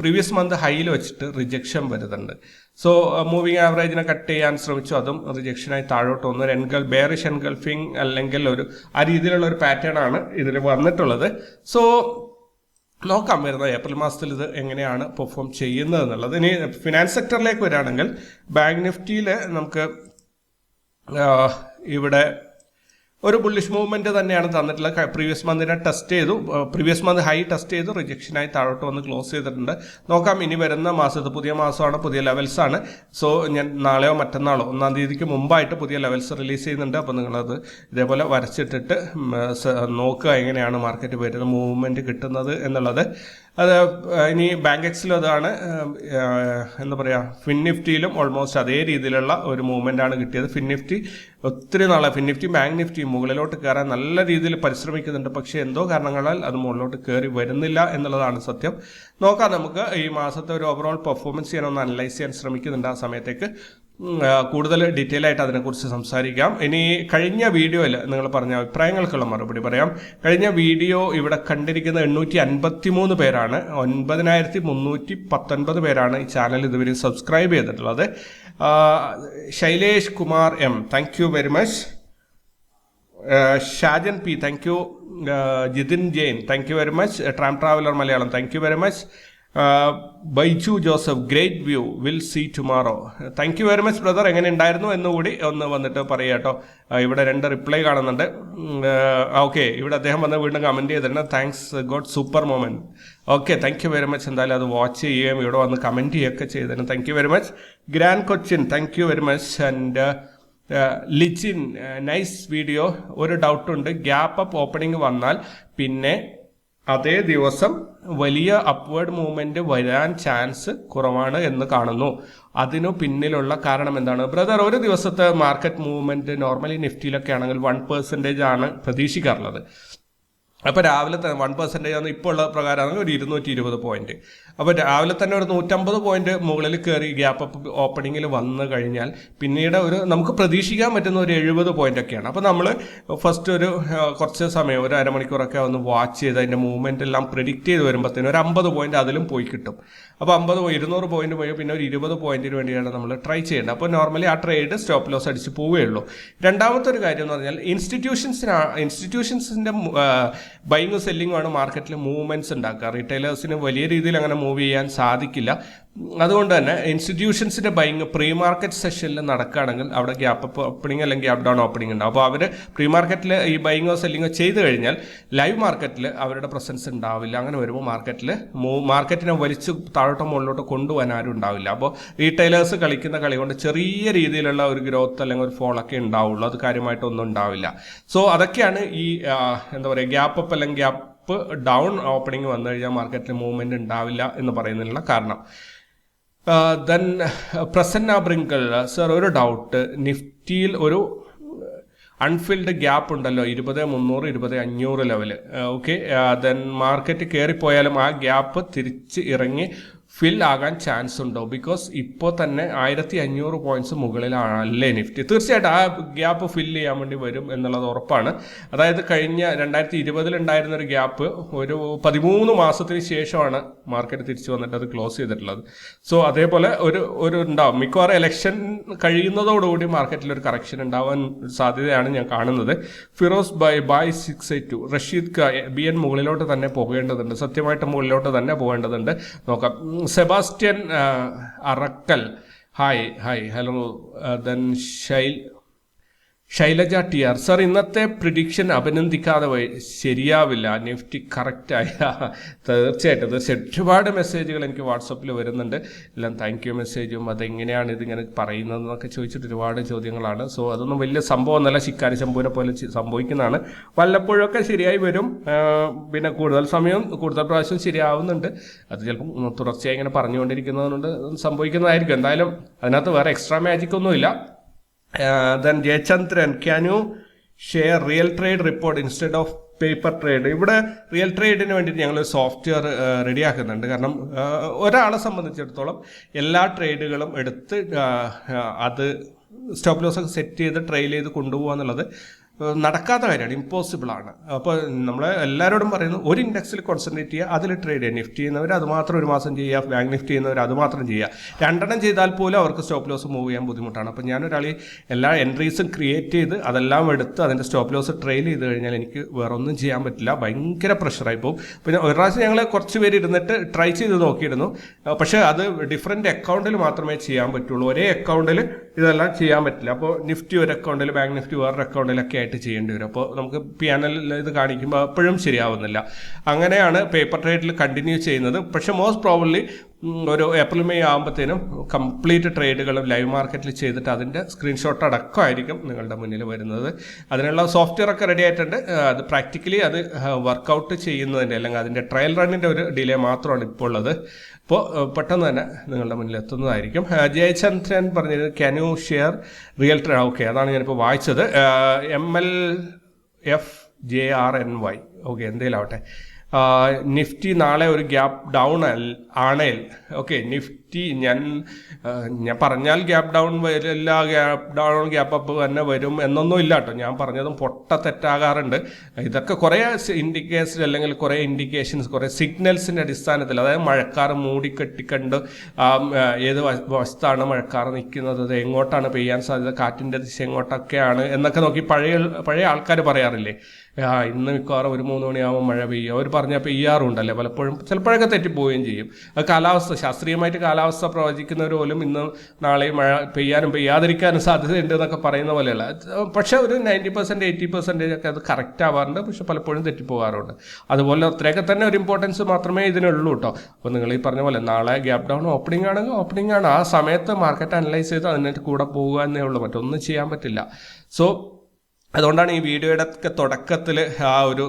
പ്രീവിയസ് മന്ത് ഹൈയിൽ വെച്ചിട്ട് റിജക്ഷൻ വരുന്നുണ്ട്. സോ മൂവിങ് ആവറേജിനെ കട്ട് ചെയ്യാൻ ശ്രമിച്ചു. അതും റിജക്ഷനായി താഴോട്ട് വന്നു. എൻഗൾ ബേറിഷ് എൻഗൾഫിങ് അല്ലെങ്കിൽ ഒരു ആ രീതിയിലുള്ള ഒരു പാറ്റേൺ ആണ് ഇതിൽ വന്നിട്ടുള്ളത്. സോ നോക്കാം വരുന്ന ഏപ്രിൽ മാസത്തിൽ ഇത് എങ്ങനെയാണ് പെർഫോം ചെയ്യുന്നത് എന്നുള്ളത്. ഇനി ഫിനാൻസ് സെക്ടറിലേക്ക് വരികയാണെങ്കിൽ ബാങ്ക് നിഫ്റ്റിയിൽ നമുക്ക് ഇവിടെ ഒരു ബുള്ളിഷ് മൂവ്മെന്റ് തന്നെയാണ് തന്നിട്ടുള്ളത്. പ്രീവിയസ് മന്തിനെ ടെസ്റ്റ് ചെയ്തു. പ്രീവിയസ് മന്ത് ഹൈ ടെസ്റ്റ് ചെയ്തു. റിജക്ഷനായി താഴോട്ട് വന്ന് ക്ലോസ് ചെയ്തിട്ടുണ്ട്. നോക്കാം ഇനി വരുന്ന മാസത്ത് പുതിയ മാസമാണ് പുതിയ ലെവൽസ് ആണ്. സോ ഞാൻ നാളെയോ മറ്റന്നാളോ ഒന്നാം തീയതിക്ക് മുമ്പായിട്ട് പുതിയ ലെവൽസ് റിലീസ് ചെയ്യുന്നുണ്ട്. അപ്പോൾ നിങ്ങളത് ഇതേപോലെ വരച്ചിട്ടിട്ട് നോക്കുക എങ്ങനെയാണ് മാർക്കറ്റ് വരുന്നത് മൂവ്മെന്റ് കിട്ടുന്നത് എന്നുള്ളത്. അത് ഇനി ബാങ്ക് എക്സിലും അതാണ് എന്താ പറയുക ഫിൻ നിഫ്റ്റിയിലും ഓൾമോസ്റ്റ് അതേ രീതിയിലുള്ള ഒരു മൂവ്മെന്റ് ആണ് കിട്ടിയത്. ഫിൻ നിഫ്റ്റി ഒത്തിരി നാളെ ഫിൻ നിഫ്റ്റി ബാങ്ക് നിഫ്റ്റി മുകളിലോട്ട് കയറാൻ നല്ല രീതിയിൽ പരിശ്രമിക്കുന്നുണ്ട്. പക്ഷേ എന്തോ കാരണങ്ങളാൽ അത് മുകളിലോട്ട് കയറി വരുന്നില്ല എന്നുള്ളതാണ് സത്യം. നോക്കാം നമുക്ക് ഈ മാസത്തെ ഒരു ഓവറോൾ പെർഫോമൻസ് ചെയ്യാനൊന്ന് അനലൈസ് ചെയ്യാൻ ശ്രമിക്കുന്നുണ്ട് ആ സമയത്തേക്ക്. കൂടുതൽ ഡീറ്റെയിൽ ആയിട്ട് അതിനെക്കുറിച്ച് സംസാരിക്കാം. ഇനി കഴിഞ്ഞ വീഡിയോയിൽ നിങ്ങൾ പറഞ്ഞ അഭിപ്രായങ്ങൾക്കുള്ള മറുപടി പറയാം. കഴിഞ്ഞ വീഡിയോ ഇവിടെ കണ്ടിരിക്കുന്ന എണ്ണൂറ്റി അൻപത്തി മൂന്ന് പേരാണ്. ഒൻപതിനായിരത്തി മുന്നൂറ്റി പത്തൊൻപത് പേരാണ് ഈ ചാനൽ ഇതുവരെ സബ്സ്ക്രൈബ് ചെയ്തിട്ടുള്ളത്. Shailesh Kumar M thank you very much Shajan P thank you Jithin Jain thank you very much tram traveller Malayalam thank you very much Baiju Joseph great view will see tomorrow thank you very much brother എങ്ങനെ ഉണ്ടായിരുന്നു എന്നുകൂടി ഒന്ന് വന്നിട്ട് പറയുക കേട്ടോ. ഇവിടെ രണ്ട് reply കാണുന്നുണ്ട്. ഓക്കെ ഇവിടെ അദ്ദേഹം വന്ന് വീണ്ടും കമന്റ് ചെയ്തിട്ടുണ്ട്. Thanks God super moment okay thank you very much എന്തായാലും അത് വാച്ച് ചെയ്യുകയും ഇവിടെ വന്ന് കമന്റ് ചെയ്യുകയൊക്കെ ചെയ്തിരുന്നു thank you very much grand Cochin thank you very much and Lichin nice video ഒരു ഡൗട്ടുണ്ട് ഗ്യാപ്പ് അപ്പ് ഓപ്പണിംഗ് വന്നാൽ പിന്നെ അതേ ദിവസം വലിയ അപ്വേർഡ് മൂവ്മെന്റ് വരാൻ ചാൻസ് കുറവാണ് എന്ന് കാണുന്നു. അതിനു പിന്നിലുള്ള കാരണം എന്താണ്? ബ്രദർ ഒരു ദിവസത്തെ മാർക്കറ്റ് മൂവ്മെന്റ് നോർമലി നിഫ്റ്റിയിലൊക്കെ ആണെങ്കിൽ വൺ പെർസെന്റേജ് ആണ് പ്രതീക്ഷിക്കാറുള്ളത്. അപ്പോൾ രാവിലെ തന്നെ വൺ പെർസെന്റേജ് ആണ് ഇപ്പോൾ ഉള്ള പ്രകാരമാണ് ഒരു ഇരുന്നൂറ്റി ഇരുപത് പോയിന്റ് അപ്പോൾ രാവിലെ തന്നെ ഒരു നൂറ്റമ്പത് പോയിന്റ് മുകളിൽ കയറി ഗ്യാപ്പ് അപ്പ് ഓപ്പണിങ്ങിൽ വന്നു കഴിഞ്ഞാൽ പിന്നീട് ഒരു നമുക്ക് പ്രതീക്ഷിക്കാൻ പറ്റുന്ന ഒരു എഴുപത് പോയിന്റ് ഒക്കെയാണ്. അപ്പോൾ നമ്മൾ ഫസ്റ്റ് ഒരു കുറച്ച് സമയം ഒരു അരമണിക്കൂറൊക്കെ ഒന്ന് വാച്ച് ചെയ്ത് അതിന്റെ മൂവ്മെന്റ് എല്ലാം പ്രിഡിക്റ്റ് ചെയ്ത് വരുമ്പോഴത്തേനും ഒരു അമ്പത് പോയിന്റ് അതിലും പോയി കിട്ടും. അപ്പോൾ അമ്പത് ഇരുന്നൂറ് പോയിന്റ് പോയി പിന്നെ ഒരു ഇരുപത് പോയിന്റിന് വേണ്ടിയാണ് നമ്മൾ ട്രൈ ചെയ്യേണ്ടത്. അപ്പോൾ നോർമലി ആ ട്രേഡ് സ്റ്റോപ്പ് ലോസ് അടിച്ച് പോവുകയുള്ളൂ. രണ്ടാമത്തെ ഒരു കാര്യം എന്ന് പറഞ്ഞാൽ ഇൻസ്റ്റിറ്റ്യൂഷൻസിനാണ് ഇൻസ്റ്റിറ്റ്യൂഷൻസിന്റെ ബൈങ്ങും സെല്ലിങ്ങും ആണ് മാർക്കറ്റിൽ മൂവ്മെന്റ്സ് ഉണ്ടാക്കുക. റീറ്റെയിലേഴ്സിന് വലിയ രീതിയിൽ അങ്ങനെ മൂവ് ചെയ്യാൻ സാധിക്കില്ല. അതുകൊണ്ട് തന്നെ ഇൻസ്റ്റിറ്റ്യൂഷൻസിന്റെ ബൈങ് പ്രീ മാർക്കറ്റ് സെഷനിൽ നടക്കുകയാണെങ്കിൽ അവിടെ ഗ്യാപ്പ് അപ്പ് ഓപ്പണിംഗ് അല്ലെങ്കിൽ ഗ്യാപ്പ് ഡൗൺ ഓപ്പണിംഗ് ഉണ്ടാവും അപ്പോൾ അവർ പ്രീ മാർക്കറ്റിൽ ഈ ബൈങ്ങോ സെല്ലിങ്ങോ ചെയ്തു കഴിഞ്ഞാൽ ലൈവ് മാർക്കറ്റിൽ അവരുടെ പ്രസൻസ് ഉണ്ടാവില്ല. അങ്ങനെ വരുമ്പോൾ മാർക്കറ്റിൽ മാർക്കറ്റിനെ വലിച്ച് താഴോട്ടോ മുകളിലോട്ടോ കൊണ്ടുപോകാൻ ആരും ഉണ്ടാവില്ല. അപ്പോൾ റീറ്റെയിലേഴ്സ് കളിക്കുന്ന കളി കൊണ്ട് ചെറിയ രീതിയിലുള്ള ഒരു ഗ്രോത്ത് അല്ലെങ്കിൽ ഒരു ഫോളൊക്കെ ഉണ്ടാവുള്ളൂ. അത് കാര്യമായിട്ടൊന്നും ഉണ്ടാവില്ല. സോ അതൊക്കെയാണ് ഈ എന്താ പറയുക ഗ്യാപ്പ് അപ്പ് അല്ലെങ്കിൽ ഗ്യാപ്പ് ഡൗൺ ഓപ്പണിംഗ് വന്നു കഴിഞ്ഞാൽ മാർക്കറ്റിൽ മൂവ്മെന്റ് ഉണ്ടാവില്ല എന്ന് പറയുന്നതിനുള്ള കാരണം. ദെൻ പ്രസന്ന ബ്രിങ്കൽ സർ ഒരു ഡൗട്ട് നിഫ്റ്റിയിൽ ഒരു അൺഫിൽഡ് ഗ്യാപ്പ് ഉണ്ടല്ലോ ഇരുപത് മുന്നൂറ് ഇരുപത് അഞ്ഞൂറ് ലെവൽ ഓക്കെ ദെൻ മാർക്കറ്റ് കയറിപ്പോയാലും ആ ഗ്യാപ്പ് തിരിച്ച് ഇറങ്ങി ഫിൽ ആകാൻ ചാൻസ് ഉണ്ടോ? ബിക്കോസ് ഇപ്പോൾ തന്നെ ആയിരത്തി അഞ്ഞൂറ് പോയിന്റ്സ് മുകളിലാണല്ലേ നിഫ്റ്റി തീർച്ചയായിട്ടും ആ ഗ്യാപ്പ് ഫിൽ ചെയ്യാൻ വേണ്ടി വരും എന്നുള്ളത് ഉറപ്പാണ്. അതായത് കഴിഞ്ഞ രണ്ടായിരത്തി ഇരുപതിൽ ഉണ്ടായിരുന്ന ഒരു ഗ്യാപ്പ് ഒരു പതിമൂന്ന് മാസത്തിന് ശേഷമാണ് മാർക്കറ്റ് തിരിച്ചു വന്നിട്ട് അത് ക്ലോസ് ചെയ്തിട്ടുള്ളത്. സോ അതേപോലെ ഒരു ഒരു ഉണ്ടാവും. മിക്കവാറും ഇലക്ഷൻ കഴിയുന്നതോടുകൂടി മാർക്കറ്റിൽ ഒരു കറക്ഷൻ ഉണ്ടാവാൻ സാധ്യതയാണ് ഞാൻ കാണുന്നത്. Firoz bye bye six eight two Rashid B N മുകളിലോട്ട് തന്നെ പോകേണ്ടതുണ്ട്. സത്യമായിട്ട് മുകളിലോട്ട് തന്നെ പോകേണ്ടതുണ്ട്. നോക്കാം. സെബാസ്റ്റ്യൻ ആ, Arakkal hi hi hello then Shail Shailaja T R. Sir ഇന്നത്തെ പ്രിഡിക്ഷൻ അഭിനന്ദിക്കാതെ ശരിയാവില്ല. നിഫ്റ്റി കറക്റ്റായ തീർച്ചയായിട്ടും. തീർച്ചയായിട്ടും ഒരുപാട് മെസ്സേജുകൾ എനിക്ക് വാട്സപ്പിൽ വരുന്നുണ്ട്. എല്ലാം താങ്ക് യു മെസ്സേജും അതെങ്ങനെയാണ് ഇതിങ്ങനെ പറയുന്നതെന്നൊക്കെ ചോദിച്ചിട്ട് ഒരുപാട് ചോദ്യങ്ങളാണ്. സോ അതൊന്നും വലിയ സംഭവം നല്ല ശിക്കാരി ശമ്പൂനെ പോലെ സംഭവിക്കുന്നതാണ്. വല്ലപ്പോഴൊക്കെ ശരിയായി വരും. പിന്നെ കൂടുതൽ സമയം കൂടുതൽ പ്രാവശ്യം ശരിയാവുന്നുണ്ട്. അത് ചിലപ്പം തുടർച്ചയായി ഇങ്ങനെ പറഞ്ഞുകൊണ്ടിരിക്കുന്നതുകൊണ്ട് സംഭവിക്കുന്നതായിരിക്കും. എന്തായാലും അതിനകത്ത് വേറെ എക്സ്ട്രാ മാജിക് ഒന്നുമില്ല. Then Jayachandran can you share real trade report instead of paper trade ഇവിടെ റിയൽ ട്രേഡിന് വേണ്ടിയിട്ട് ഞങ്ങൾ സോഫ്റ്റ്വെയർ റെഡിയാക്കുന്നുണ്ട് കാരണം ആ, ഒരാളെ സംബന്ധിച്ചിടത്തോളം എല്ലാ ട്രേഡുകളും എടുത്ത് ആ, അത് സ്റ്റോപ്പ് ലോസ് ഒക്കെ സെറ്റ് ചെയ്ത് ട്രെയിൽ ചെയ്ത് കൊണ്ടുപോകുക എന്നുള്ളത് നടക്കാത്ത കാര്യമാണ്. ഇമ്പോസിബിൾ ആണ്. അപ്പോൾ നമ്മൾ എല്ലാവരോടും പറയുന്നു ഒരു ഇൻഡെക്സിൽ കോൺസെൻട്രേറ്റ് ചെയ്യുക അതിൽ ട്രേഡ് ചെയ്യുക. നിഫ്റ്റി ചെയ്യുന്നവർ അത് മാത്രം ഒരു മാസം ചെയ്യുക ബാങ്ക് നിഫ്റ്റി ചെയ്യുന്നവർ അത് മാത്രം ചെയ്യുക. രണ്ടെണ്ണം ചെയ്താൽ പോലും അവർക്ക് സ്റ്റോപ്പ് ലോസ് മൂവ് ചെയ്യാൻ ബുദ്ധിമുട്ടാണ്. അപ്പോൾ ഞാനൊരാൾ എല്ലാ എൻട്രീസും ക്രിയേറ്റ് ചെയ്ത് അതെല്ലാം എടുത്ത് അതിന്റെ സ്റ്റോപ്പ് ലോസ് ട്രെയിൽ ചെയ്ത് കഴിഞ്ഞാൽ എനിക്ക് വേറെ ഒന്നും ചെയ്യാൻ പറ്റില്ല. ഭയങ്കര പ്രഷറായി പോകും. പിന്നെ ഒരു പ്രാവശ്യം ഞങ്ങൾ കുറച്ച് പേര് ഇരുന്നിട്ട് ട്രൈ ചെയ്ത് നോക്കിയിരുന്നു. പക്ഷേ അത് ഡിഫറെന്റ് അക്കൗണ്ടിൽ മാത്രമേ ചെയ്യാൻ പറ്റുള്ളൂ. ഒരേ അക്കൗണ്ടിൽ ഇതെല്ലാം ചെയ്യാൻ പറ്റില്ല. അപ്പോൾ നിഫ്റ്റി ഒരു അക്കൗണ്ടിൽ ബാങ്ക് നിഫ്റ്റി വേറൊരു അക്കൗണ്ടിലൊക്കെ ആയിട്ട് ചെയ്യേണ്ടി വരും. അപ്പോൾ നമുക്ക് പിയാനലിൽ ഇത് കാണിക്കുമ്പോൾ അപ്പോഴും ശരിയാവുന്നില്ല. അങ്ങനെയാണ് പേപ്പർ ട്രേഡിൽ കണ്ടിന്യൂ ചെയ്യുന്നത്. പക്ഷെ മോസ്റ്റ് പ്രോബ്ലി ഒരു ഏപ്രിൽ മെയ് ആകുമ്പോഴത്തേനും കംപ്ലീറ്റ് ട്രേഡുകളും ലൈവ് മാർക്കറ്റിൽ ചെയ്തിട്ട് അതിന്റെ സ്ക്രീൻഷോട്ട് അടക്കമായിരിക്കും നിങ്ങളുടെ മുന്നിൽ വരുന്നത്. അതിനുള്ള സോഫ്റ്റ്വെയർ ഒക്കെ റെഡി ആയിട്ടുണ്ട്. അത് പ്രാക്ടിക്കലി അത് വർക്കൗട്ട് ചെയ്യുന്നതിന്റെ അല്ലെങ്കിൽ അതിന്റെ ട്രയൽ റണ്ണിന്റെ ഒരു ഡിലേ മാത്രമാണ് ഇപ്പോൾ ഉള്ളത് അപ്പോൾ പെട്ടെന്ന് തന്നെ നിങ്ങളുടെ മുന്നിൽ എത്തുന്നതായിരിക്കും. ജയചന്ദ്രൻ പറഞ്ഞിരുന്നു ക്യാൻ യു ഷെയർ റിയൽ ട്രേ ഓക്കെ അതാണ് ഞാനിപ്പോൾ വായിച്ചത്. M L F J R N Y okay എന്തേലാവട്ടെ Nifty നാളെ ഒരു ഗ്യാപ്പ് ഡൗൺ ആണേൽ. ഓക്കെ നിഫ്റ്റി ഞാൻ ഞാൻ പറഞ്ഞാൽ ഗ്യാപ്പ് ഡൗൺ വരില്ല ഗ്യാപ്പ് ഡൗൺ ഗ്യാപ്പ് അപ്പ് തന്നെ വരും എന്നൊന്നും ഇല്ല കേട്ടോ. ഞാൻ പറഞ്ഞതും പൊട്ട തെറ്റാകാറുണ്ട്. ഇതൊക്കെ കുറേ ഇൻഡിക്കേഷൻ അല്ലെങ്കിൽ കുറേ ഇൻഡിക്കേഷൻസ് കുറേ സിഗ്നൽസിന്റെ അടിസ്ഥാനത്തിൽ അതായത് മഴക്കാർ മൂടിക്കെട്ടിക്കണ്ട് ഏത് വശത്താണ് മഴക്കാർ നിൽക്കുന്നത് എങ്ങോട്ടാണ് പെയ്യാൻ സാധ്യത കാറ്റിന്റെ ദിശ എങ്ങോട്ടൊക്കെയാണ് എന്നൊക്കെ നോക്കി പഴയ പഴയ ആൾക്കാർ പറയാറില്ലേ ഇന്ന് മിക്കവാറും ഒരു മൂന്ന് മണിയാകുമ്പോൾ മഴ പെയ്യും. അവർ പറഞ്ഞാൽ ഉണ്ടല്ലേ? പലപ്പോഴും ചിലപ്പോഴൊക്കെ തെറ്റിപ്പോവുകയും ചെയ്യും. അത് കാലാവസ്ഥ ശാസ്ത്രീയമായിട്ട് കാലാവസ്ഥ പ്രവചിക്കുന്നവർ പോലും ഇന്ന് നാളെ മഴ പെയ്യാനും പെയ്യാതിരിക്കാനും സാധ്യതയുണ്ട് എന്നൊക്കെ പറയുന്ന പോലെയുള്ള പക്ഷേ ഒരു നയന്റി പെർസെന്റ് എയ്റ്റി പെർസെന്റേജ് ഒക്കെ അത് കറക്റ്റ് ആവാറുണ്ട്. പക്ഷെ പലപ്പോഴും തെറ്റിപ്പോകാറുണ്ട് അതുപോലെ അത്രയൊക്കെ തന്നെ ഒരു ഇമ്പോർട്ടൻസ് മാത്രമേ ഇതിനുള്ളൂ കേട്ടോ അപ്പോൾ നിങ്ങൾ ഈ പറഞ്ഞ പോലെ നാളെ ഗ്യാപ് ഡൗൺ ഓപ്പണിംഗ് ആണെങ്കിൽ ഓപ്പണിംഗ് ആണ്. ആ സമയത്ത് മാർക്കറ്റ് അനലൈസ് ചെയ്ത് അതിനകത്ത് കൂടെ പോകുക എന്നേ ഉള്ളൂ. മറ്റൊന്നും ചെയ്യാൻ പറ്റില്ല. സോ അതുകൊണ്ടാണ് ഈ വീഡിയോയുടെ ഒക്കെ തുടക്കത്തിൽ ആ ഒരു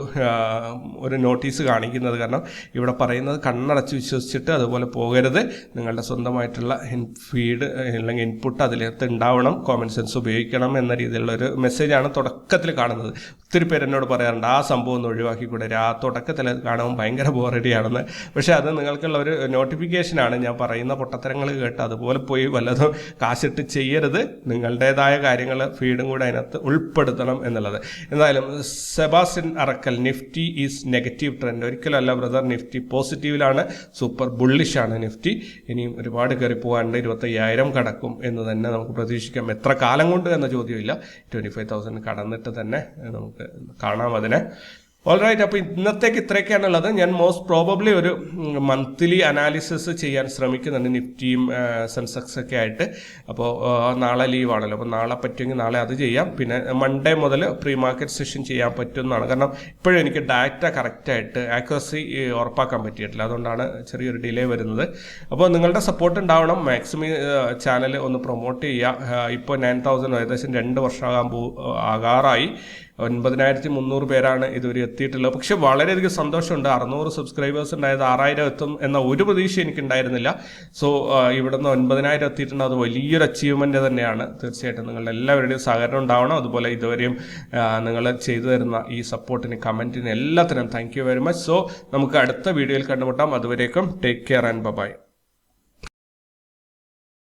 ഒരു നോട്ടീസ് കാണിക്കുന്നത്. കാരണം ഇവിടെ പറയുന്നത് കണ്ണടച്ച് വിശ്വസിച്ചിട്ട് അതുപോലെ പോകരുത്. നിങ്ങളുടെ സ്വന്തമായിട്ടുള്ള ഫീഡ് അല്ലെങ്കിൽ ഇൻപുട്ട് അതിലേക്ക് ഉണ്ടാവണം. കോമൺ സെൻസ് ഉപയോഗിക്കണം എന്ന രീതിയിലുള്ള ഒരു മെസ്സേജാണ് തുടക്കത്തിൽ കാണുന്നത്. ഒത്തിരി പേര് എന്നോട് പറയാറുണ്ട് ആ സംഭവം ഒന്ന് ഒഴിവാക്കിക്കൂടെ? ആ തുടക്കത്തിൽ കാണുമ്പോൾ ഭയങ്കര ബോറടിയാണെന്ന് പക്ഷേ അത് നിങ്ങൾക്കുള്ള ഒരു നോട്ടിഫിക്കേഷനാണ് ഞാൻ പറയുന്ന പൊട്ടത്തരങ്ങൾ കേട്ട് അതുപോലെ പോയി വല്ലതും കാശിട്ട് ചെയ്യരുത്. നിങ്ങളുടേതായ കാര്യങ്ങൾ ഫീഡും കൂടെ അതിനകത്ത് ഉൾപ്പെടുത്തണം. എന്നുള്ളത്. എന്തായാലും Sebastian Arakkal Nifty is negative trend. ഒരിക്കലും അല്ല ബ്രദർ നിഫ്റ്റി പോസിറ്റീവിലാണ്. സൂപ്പർ ബുള്ളിഷാണ് നിഫ്റ്റി. ഇനിയും ഒരുപാട് കയറി പോകാണ്ട് ഇരുപത്തയ്യായിരം കടക്കും എന്ന് തന്നെ നമുക്ക് പ്രതീക്ഷിക്കാം. എത്ര കാലം കൊണ്ട് എന്ന ചോദ്യമില്ല. ട്വന്റി ഫൈവ് തൗസൻഡ് കടന്നിട്ട് തന്നെ നമുക്ക് കാണാം അതിനെ. ഓൾറൈറ്റ് അപ്പോൾ ഇന്നത്തേക്ക് ഇത്രയൊക്കെയാണുള്ളത്. ഞാൻ മോസ്റ്റ് പ്രോബബ്ലി ഒരു മന്ത്ലി അനാലിസിസ് ചെയ്യാൻ ശ്രമിക്കുന്നുണ്ട് നിഫ്റ്റിയും സെൻസെക്സ് ഒക്കെ ആയിട്ട്. അപ്പോൾ നാളെ ലീവാണല്ലോ അപ്പോൾ നാളെ പറ്റുമെങ്കിൽ നാളെ അത് ചെയ്യാം. പിന്നെ മൺഡേ മുതൽ പ്രീ മാർക്കറ്റ് സെഷൻ ചെയ്യാൻ പറ്റുമെന്നാണ്. കാരണം ഇപ്പോഴും എനിക്ക് ഡാറ്റ കറക്റ്റായിട്ട് ആക്യുറസി ഉറപ്പാക്കാൻ പറ്റിയിട്ടില്ല. അതുകൊണ്ടാണ് ചെറിയൊരു ഡിലേ വരുന്നത്. അപ്പോൾ നിങ്ങളുടെ സപ്പോർട്ട് ഉണ്ടാവണം. മാക്സിമം ചാനൽ ഒന്ന് പ്രൊമോട്ട് ചെയ്യുക. ഇപ്പോൾ നയൻ തൗസൻഡ് ഏകദേശം രണ്ട് വർഷമാകാൻ പോ ആകാറായി. ഒൻപതിനായിരത്തി മുന്നൂറ് പേരാണ് ഇതുവരെ എത്തിയിട്ടുള്ളത്. പക്ഷെ വളരെയധികം സന്തോഷമുണ്ട്. അറുന്നൂറ് സബ്സ്ക്രൈബേഴ്സ് ഉണ്ടായത് ആറായിരം എത്തും എന്ന ഒരു പ്രതീക്ഷ എനിക്കുണ്ടായിരുന്നില്ല. സോ ഇവിടുന്ന് ഒൻപതിനായിരം എത്തിയിട്ടുണ്ട്. അത് വലിയൊരു അച്ചീവ്മെന്റ് തന്നെയാണ്. തീർച്ചയായിട്ടും നിങ്ങളുടെ എല്ലാവരുടെയും സഹകരണം ഉണ്ടാവണം. അതുപോലെ ഇതുവരെയും നിങ്ങൾ ചെയ്തു തരുന്ന ഈ സപ്പോർട്ടിന് കമന്റിന് എല്ലാത്തിനും താങ്ക് വെരി മച്ച് സോ നമുക്ക് അടുത്ത വീഡിയോയിൽ കണ്ടുമുട്ടാം. അതുവരേക്കും ടേക്ക് കെയർ ആൻഡ് ബൈ